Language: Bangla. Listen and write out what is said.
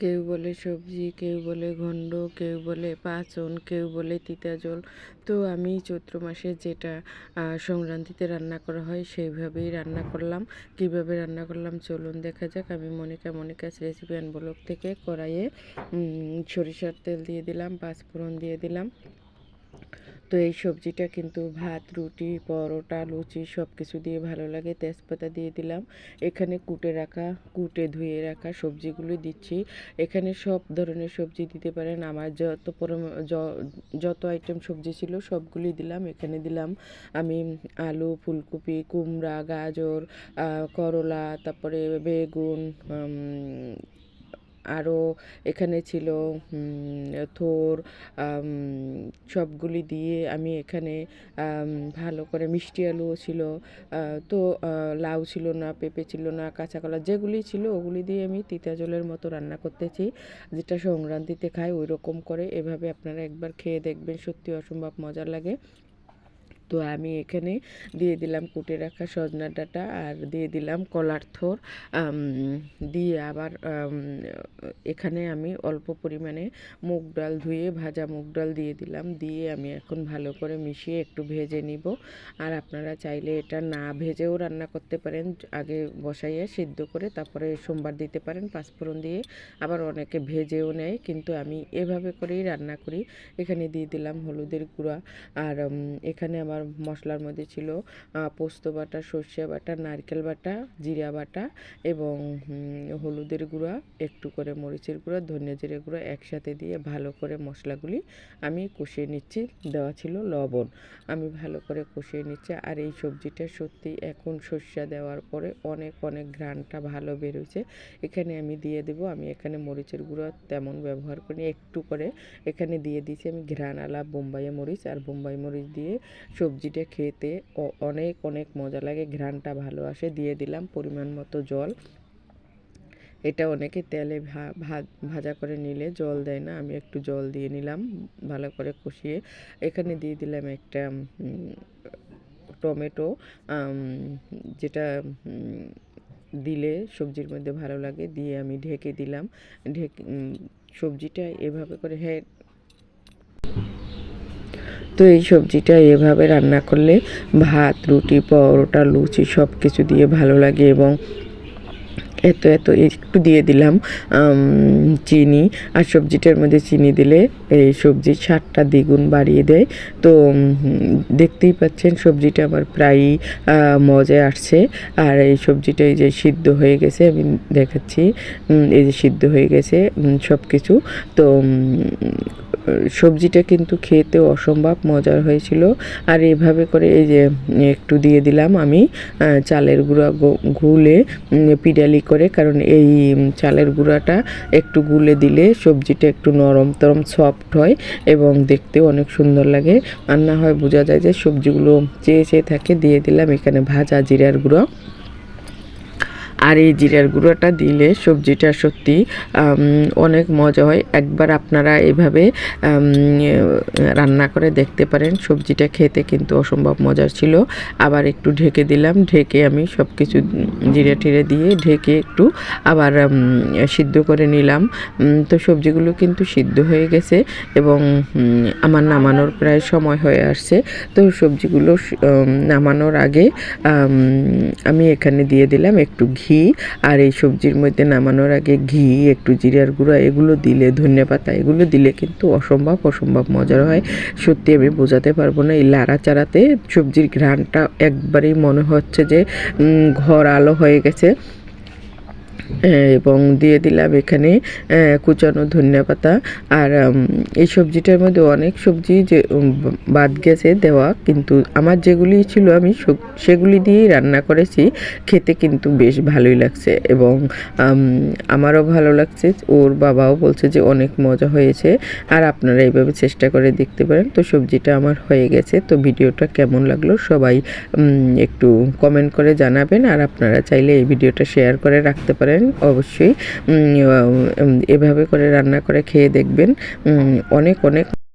কেউ বলে সবজি, কেউ বলে ঘণ্ড কেউ বলে পাঁচন, কেউ বলে তিতা জল। তো আমি চৈত্র মাসে যেটা সংক্রান্তিতে রান্না করা হয় সেইভাবেই রান্না করলাম। কীভাবে রান্না করলাম চলুন দেখা যাক। আমি Monica Monica's recipe and blog থেকে কড়াইয়ে সরিষার তেল দিয়ে দিলাম, পাঁচফোড়ন দিয়ে দিলাম। তো এই সবজিটা কিন্তু ভাত, রুটি, পরোটা, লুচি সব কিছু দিয়ে ভালো লাগে। তেজপাতা দিয়ে দিলাম। এখানে কুটে রাখা, কুটে ধুয়ে রাখা সবজিগুলো দিচ্ছি। এখানে সব ধরনের সবজি দিতে পারেন। আমার যত যত আইটেম সবজি ছিল সবগুলি দিলাম। এখানে দিলাম আমি আলু, ফুলকপি, কুমড়া, গাজর করলা, তারপরে বেগুন আরও এখানে ছিল থোর সবগুলি দিয়ে আমি এখানে ভালো করে মিষ্টি আলুও ছিল তো লাউ ছিল না, পেঁপে ছিল না, কাঁচা কলা যেগুলি ছিল ওগুলি দিয়ে আমি তিতা জলের মতো রান্না করতেছি। যেটা সংক্রান্তিতে খাই ওই রকম করে এভাবে আপনারা একবার খেয়ে দেখবেন, সত্যি অসম্ভব মজা লাগে। তো আমি এখানে দিয়ে দিলাম কুটে রাখা সজনা ডাঁটা আর দিয়ে দিলাম কলার থোর। দিয়ে আবার এখানে আমি অল্প পরিমাণে মুগ ডাল ধুয়ে ভাজা মুগ ডাল দিয়ে দিলাম। দিয়ে আমি এখন ভালো করে মিশিয়ে একটু ভেজে নিব। আর আপনারা চাইলে এটা না ভেজেও রান্না করতে পারেন। আগে বসাইয়ে সিদ্ধ করে তারপরে সোমবার দিতে পারেন পাঁচফোড়ন দিয়ে। আবার অনেকে ভেজেও নেয়, কিন্তু আমি এভাবে করেই রান্না করি। এখানে দিয়ে দিলাম হলুদের গুঁড়া। আর এখানে আমার মশলার মধ্যে ছিল পোস্ত বাটা, সর্ষে বাটা, নারকেল বাটা, জিরা বাটা এবং হলুদের গুঁড়া, একটু করে মরিচের গুঁড়া, ধনিয়া জিরে গুঁড়া একসাথে দিয়ে ভালো করে মশলাগুলি আমি কষিয়ে নিচ্ছি। দেওয়া ছিল লবণ। আমি ভালো করে কষিয়ে নিচ্ছি আর এই সবজিটা সত্যি এখন সর্ষা দেওয়ার পরে অনেক অনেক ঘ্রাণটা ভালো বেরোচ্ছে। এখানে আমি দিয়ে দেবো, আমি এখানে মরিচের গুঁড়া তেমন ব্যবহার করি একটু করে এখানে দিয়ে দিয়েছি আমি ঘ্রাণালা বোম্বাই মরিচ আর বোম্বাই মরিচ দিয়ে সবজিটা খেতে অনেক অনেক মজা লাগে। ঘ্রাণটা ভালো আসে দিয়ে দিলাম পরিমাণ মতো জল। এটা অনেকে তেলে ভাজা করে নিলে জল দেয় না। আমি একটু জল দিয়ে নিলাম ভালো করে কষিয়ে। এখানে দিয়ে দিলাম একটা টমেটো। যেটা দিলে সবজির মধ্যে ভালো লাগে। দিয়ে আমি ঢেকে দিলাম। ঢেকে সবজিটা এভাবে করে হ্যাঁ তো এই সবজিটা এভাবে রান্না করলে ভাত, রুটি, পরোটা, লুচি সব কিছু দিয়ে ভালো লাগে এবং এত এত, একটু দিয়ে দিলাম চিনি আর সবজিটার মধ্যে চিনি দিলে এই সবজির স্বাদটা দ্বিগুণ বাড়িয়ে দেয়। তো দেখতেই পাচ্ছেন সবজিটা আমার প্রায়ই মজায় আসছে। আর এই সবজিটা এই যে সিদ্ধ হয়ে গেছে, আমি দেখাচ্ছি এই যে সিদ্ধ হয়ে গেছে সব কিছু তো সবজিটা কিন্তু খেতে অসম্ভব মজার হয়েছিল। আর এভাবে করে এই যে একটু দিয়ে দিলাম আমি চালের গুঁড়া গুলে পিডালি করে, কারণ এই চালের গুঁড়াটা একটু গুলে দিলে সবজিটা একটু নরম তরম সফট হয় এবং দেখতেও অনেক সুন্দর লাগে। আর না হয় বোঝা যায় যে সবজিগুলো চেয়ে চেয়ে থাকে, দিয়ে দিলাম এখানে ভাজা জিরার গুঁড়ো। আর এই জিরার গুঁড়োটা দিলে সবজিটা সত্যি অনেক মজা হয়। একবার আপনারা এভাবে রান্না করে দেখতে পারেন। সবজিটা খেতে কিন্তু অসম্ভব মজার ছিল। আবার একটু ঢেকে দিলাম। ঢেকে আমি সব কিছু জিরে টিরে দিয়ে ঢেকে একটু আবার সিদ্ধ করে নিলাম। তো সবজিগুলো কিন্তু সিদ্ধ হয়ে গেছে এবং আমার নামানোর প্রায় সময় হয়ে আসছে। তো সবজিগুলো নামানোর আগে আমি এখানে দিয়ে দিলাম একটু ঘি। আর এই সবজির মধ্যে নামানোর আগে ঘি, একটু জিরার গুঁড়া, এগুলো দিলে ধনে পাতা, এগুলো দিলে কিন্তু অসম্ভব অসম্ভব মজার হয়। সত্যি আমি বোঝাতে পারব না এই লাড়া চাড়াতে সবজির ঘ্রাণটা একবারেই মনে হচ্ছে যে ঘর আলো হয়ে গেছে। এবং দিয়ে দিলাম এখানে কুচানো ধনিয়া পাতা। আর এই সবজিটার মধ্যে অনেক সবজি যে বাদ গেছে দেওয়া, কিন্তু আমার যেগুলি ছিল আমি সেগুলি দিয়েই রান্না করেছি। খেতে কিন্তু বেশ ভালোই লাগছে এবং আমারও ভালো লাগছে। ওর বাবাও বলছে যে অনেক মজা হয়েছে। আর আপনারা এইভাবে চেষ্টা করে দেখতে পারেন। তো সবজিটা আমার হয়ে গেছে। তো ভিডিওটা কেমন লাগল সবাই একটু কমেন্ট করে জানাবেন। আর আপনারা চাইলে এই ভিডিওটা শেয়ার করে রাখতে পারেন। অবশ্যই। উম, উম, এভাবে করে রান্না করে খেয়ে দেখবেন। অনেক অনেক